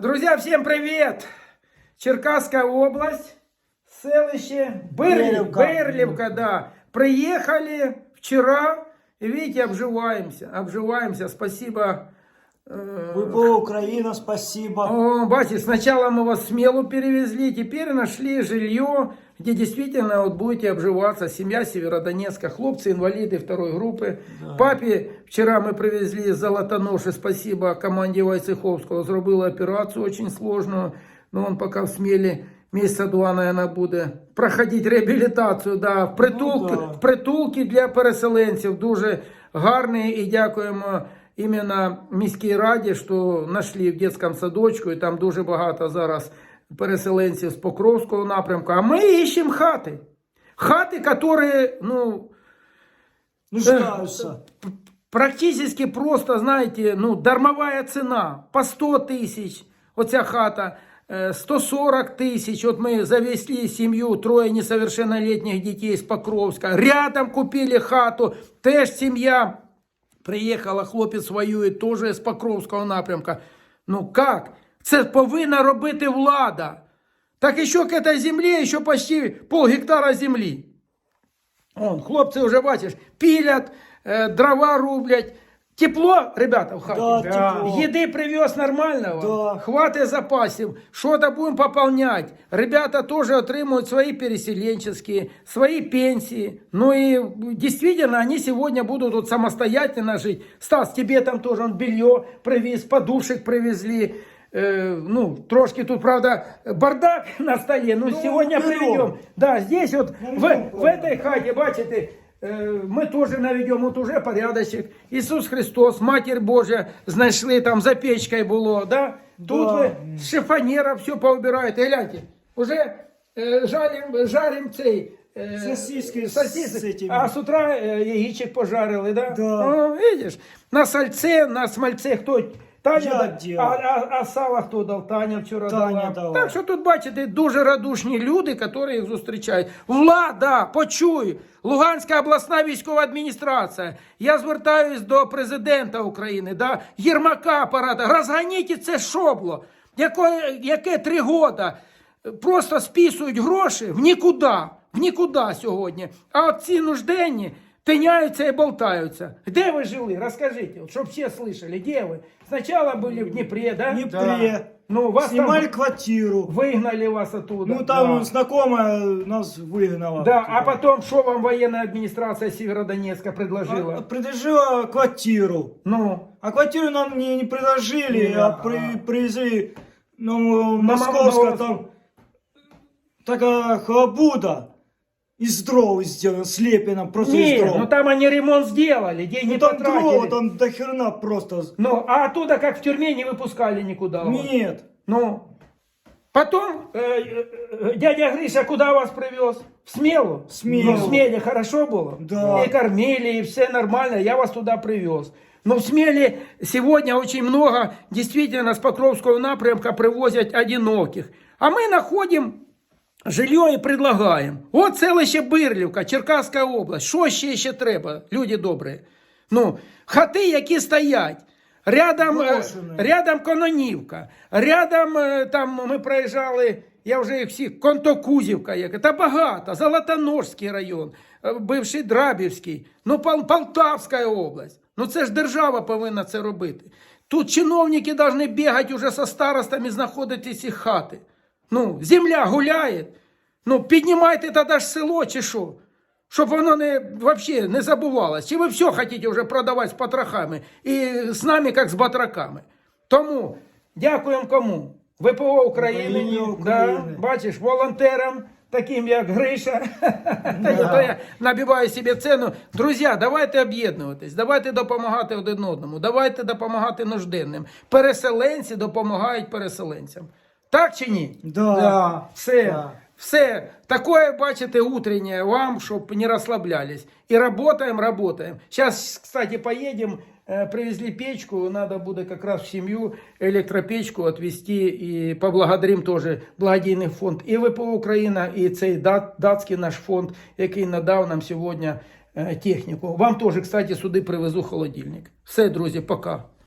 Друзья, всем привет! Черкасская область, селище Бырлив, Берлівка. Берлівка, да. Приехали вчера, и видите, обживаемся, обживаемся, спасибо. э, ВПО Украина, спасибо. О, бачите, сначала мы вас смело перевезли, теперь нашли жилье, где действительно вот будете обживаться. Семья Северодонецка, хлопцы, инвалиды второй группы. Папе вчера мы привезли из Золотоноши, спасибо команде Войцеховского, зробили операцию очень сложную, но он пока в смелі місяця два, наверное, буде проходити реабілітацію. Да, в притулки, Ну, да. в притулки для переселенців дуже гарний і дякуємо іменно міській раді, що знайшли в дитячому садочку, і там дуже багато зараз переселенців з Покровського напрямку. А ми іщемо хати. Хати, які, ну, Нуждаются. практически просто, знаете, ну, дармовая цена. По 100 тысяч, оця хата, э, 140 тысяч. Вот мы завезли семью, трое несовершеннолетних детей с Покровска. Рядом купили хату, теж сім'я. Приїхала, хлопець воює, теж з Покровського напрямка. Ну как? Це повинна робити влада. Так еще к этой землі, ще почти пол гектара землі. Он, хлопці вже бачиш, пілять, е, дрова рублять. Тепло, ребята, в хаті? Да, тепло. Їди привез нормального? Да. Хватить запасів. Що-то будемо пополнять. Ребята теж отримують свої переселенческие, свої пенсії. Ну і действительно, они сегодня будут вот самостоятельно жить. Стас, тебе там тоже он белье привез, подушек привезли. Э, ну, трошки тут, правда, бардак на столе. Ну, Ну, сегодня берем. приведем. Да, здесь вот в, берем, в этой хате, бачите, э, мы тоже наведем вот уже порядочек. Ісус Христос, Матір Божа, знайшли там за печкою було, да? Тут Да. ви з шифонера все поубираєте. Гляньте, уже э, жарим, жарим цей... э, Сосиски с сосиски. этими. А с утра э, яичек пожарили, да? Да. О, видишь, на сальце, на смальце хто? Таня, Я а, а, а сало хто дав? Таня вчора Таня дала. дала. Так що тут бачите, дуже радушні люди, які їх зустрічають. Влада, почуй! Луганська обласна військова адміністрація. Я звертаюсь до президента України, да, Єрмака апарата. Розганіть це шобло, яке, яке три года просто списують гроші в нікуди, в нікуди сьогодні. А от ці нужденні тиняються і болтаються. Де ви жили? Розкажіть, от, щоб всі слышали, де ви? Спочатку були в Дніпрі, да? В Днепре. Ну, вас Снимали там квартиру. вигнали вас оттуда. Ну, там да. знакомая нас выгнала. Да, а потом что вам военная администрация Северодонецка предложила? А, Предложила квартиру. Ну, А квартиру нам не, не предложили, Не, а при, привезли ну, московская там такая халабуда из дров сделана, слеплена просто из не, дров. ну там они ремонт сделали, деньги Ну, там потратили. дрова, там до херна просто. Ну, а оттуда как в тюрьме не выпускали никуда. вас? Нет. Ну, потом э, э, э, дядя Гриша куда вас привез? В Смелу? В Смелу. Ну, в Смеле хорошо было? Да. И кормили, и все нормально, я вас туда привез. Но в Смеле сегодня очень много действительно с Покровского напрямка привозят одиноких. А мы находим жилье і предлагаємо. От селище Бирлівка, Черкаська область. Що ще ще треба, люди добрі? Ну, хати, які стоять. Рядом, е, рядом Кононівка, рядом е, там ми проїжджали, я вже їх всіх, Контокузівка, яка, та багато, Золотоножський район, е, бивший Драбівський, ну Пол- Полтавська область. Ну це ж держава повинна це робити. Тут чиновники повинні бігати уже со старостами, знаходити ці хати. Ну, земля гуляє. Ну, піднімайте тоді ж село чи що? Щоб воно не, вообще не забувалось. Чи ви все хочете вже продавати з потрохами і з нами, як з батраками? Тому дякуємо кому? ВПО України, Україні, да, України. бачиш, волонтерам, таким як Гриша. Та то я набиваю собі ціну. Друзі, давайте об'єднуватись, давайте допомагати один одному, давайте допомагати нужденним. Переселенці допомагають переселенцям. Так чи ні? Да. Все. Да. Все. Такое, бачите, утреннее вам, чтобы не расслаблялись. И работаем, работаем. Сейчас, кстати, поедем. э, Привезли печку, надо будет как раз в семью электропечку отвезти и поблагодарим тоже благодійний фонд і ВПО Україна, і цей дат- датський наш фонд, який надав нам сьогодні е, техніку. Вам теж, кстати, сюди привезу холодильник. Все, друзі, пока.